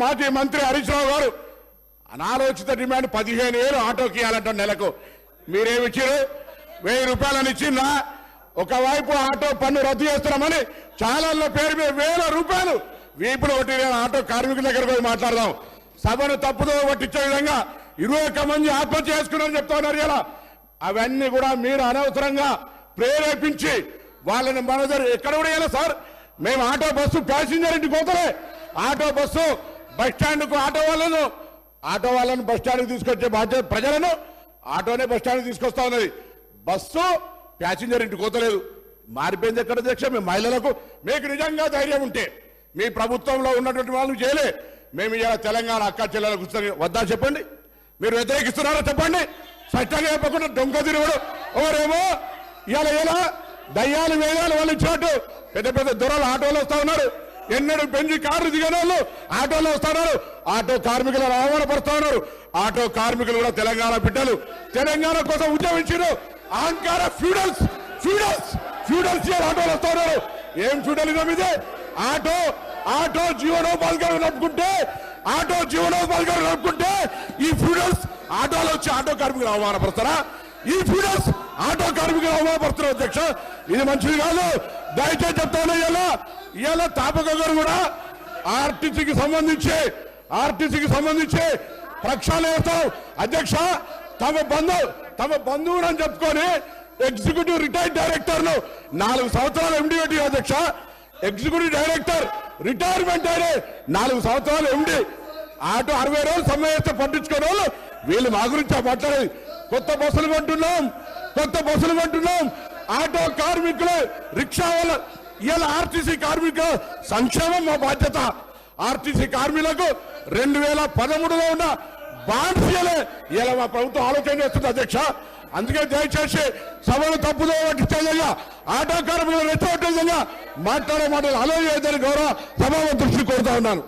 మాజీ మంత్రి హరీష్ రావు గారు అనాలోచిత డిమాండ్ పదిహేను వేలు ఆటోకి ఇవ్వాలంట నెలకు. మీరేమి ఇచ్చారు వెయ్యి రూపాయలని ఇచ్చిందా ఒకవైపు ఆటో పన్ను రద్దు చేస్తున్నామని ఛానళ్ళ పేరు మీద వేల రూపాయలు వీపులు ఒకటి ఆటో కార్మికుల దగ్గర పోయి మాట్లాడదాం. సభను తప్పుదో పట్టించే విధంగా ఇరవై ఒక్క మంది ఆత్మహత్య చేసుకున్నారని చెప్తా ఉన్నారు ఇలా. అవన్నీ కూడా మీరు అనవసరంగా ప్రేరేపించి వాళ్ళని మన ఎక్కడ కూడా సార్. మేము ఆటో బస్సు ప్యాసింజర్ ఇంటికి పోతలే. ఆటో బస్సు బస్ స్టాండ్కు ఆటో వాళ్ళను ఆటో వాళ్ళను బస్ స్టాండ్కి తీసుకొచ్చే బాధ్యత ప్రజలను ఆటోనే బస్ తీసుకొస్తా ఉన్నది. బస్సు ప్యాసింజర్ ఇంటికి పోతలేదు మారిపోయింది ఎక్కడ అధ్యక్ష? మీ మహిళలకు. మీకు నిజంగా ధైర్యం ఉంటే మీ ప్రభుత్వంలో ఉన్నటువంటి వాళ్ళు చేయలే. మేము ఇలా తెలంగాణ అక్క చెల్లెలకు వద్దా చెప్పండి? మీరు వ్యతిరేకిస్తున్నారో చెప్పండి? స్పష్టంగా చెప్పకుండా దొంగ తిరుగుడు. ఎవరేమో ఇలా ఇలా దయ్యాలు వేదాలు వాళ్ళు ఇచ్చినట్టు పెద్ద పెద్ద దొరలు ఆటోలు వస్తా ఉన్నారు. ఎన్నడూ పెంచి కార్లు దిగనోళ్ళు ఆటోలో వస్తున్నారు. ఆటో కార్మికులను అవమానపరుస్తా ఉన్నారు. ఆటో కార్మికులు కూడా తెలంగాణ బిడ్డలు. తెలంగాణ కోసం ఉద్యమించారు అహంకార ఫ్యూడల్స్ ఫ్యూడల్స్ ఫ్యూడల్స్ ఆటోలు వస్తా ఉన్నారు. ఏం ఫ్యూడలిజం ఇదే ఆటో ఆటో జీవనోపాధిగా నడుపుకుంటే ఆటో జీవనోపాధిగా నడుపుకుంటే ఈ ఫ్యూడల్స్ ఆటోలో వచ్చి ఆటో కార్మికులు అవమానపరుస్తారా? ఈ ఫ్యూడల్స్ ఆటో కార్మికులు అవమానపడుతున్నారు అధ్యక్ష. ఇది మంచిది కాదు. దయచేసి చెప్తాను ఇలా ఇవాళ తాపక గారు కూడా ఆర్టీసీకి సంబంధించి ఆర్టీసీకి సంబంధించి ప్రక్షాళన చేస్తాం. అధ్యక్ష తమ బంధు తమ బంధువుడు అని చెప్పుకొని ఎగ్జిక్యూటివ్ రిటైర్డ్ డైరెక్టర్లు నాలుగు సంవత్సరాలు ఎండి అధ్యక్ష. ఎగ్జిక్యూటివ్ డైరెక్టర్ రిటైర్మెంట్ అయినే నాలుగు సంవత్సరాలు ఎండి ఆటో అరవై రోజులు సమ్మె చేస్తే పట్టించుకునే వాళ్ళు వీళ్ళు మా గురించి మాట్లాడేది కొత్త బస్సులు కొంటున్నాం కొత్త బస్సులు కొంటున్నాం. ఆటో కార్మికులు రిక్షా వాళ్ళ ఇవాళ ఆర్టీసీ కార్మికుల సంక్షేమం మా బాధ్యత. ఆర్టీసీ కార్మికులకు రెండు వేల పదమూడులో ఉన్న బాండ్స్ ఇలా మా ప్రభుత్వం ఆలోచన చేస్తుంది అధ్యక్ష. అందుకే దయచేసి సభలు తప్పుదో పట్టించే ఆటో కార్మికులు రెచ్చగొట్టే మాట్లాడే మాటలు ఆలోచన గౌరవ సభావ దృష్టి కోరుతా ఉన్నాను.